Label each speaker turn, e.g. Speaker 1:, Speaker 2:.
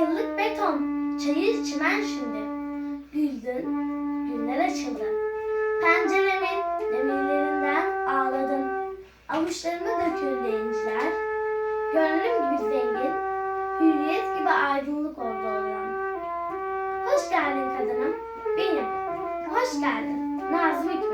Speaker 1: Yıllık beton çayır çimen şimdi. Güldün, günler açıldı. Penceremin demirlerinden ağladın. Avuçlarıma döküldü inciler. Gönlüm gibi zengin, hürriyet gibi aydınlık oldu olan. Hoş geldin kadınım, benim. Hoş geldin, Nazım Hikmet.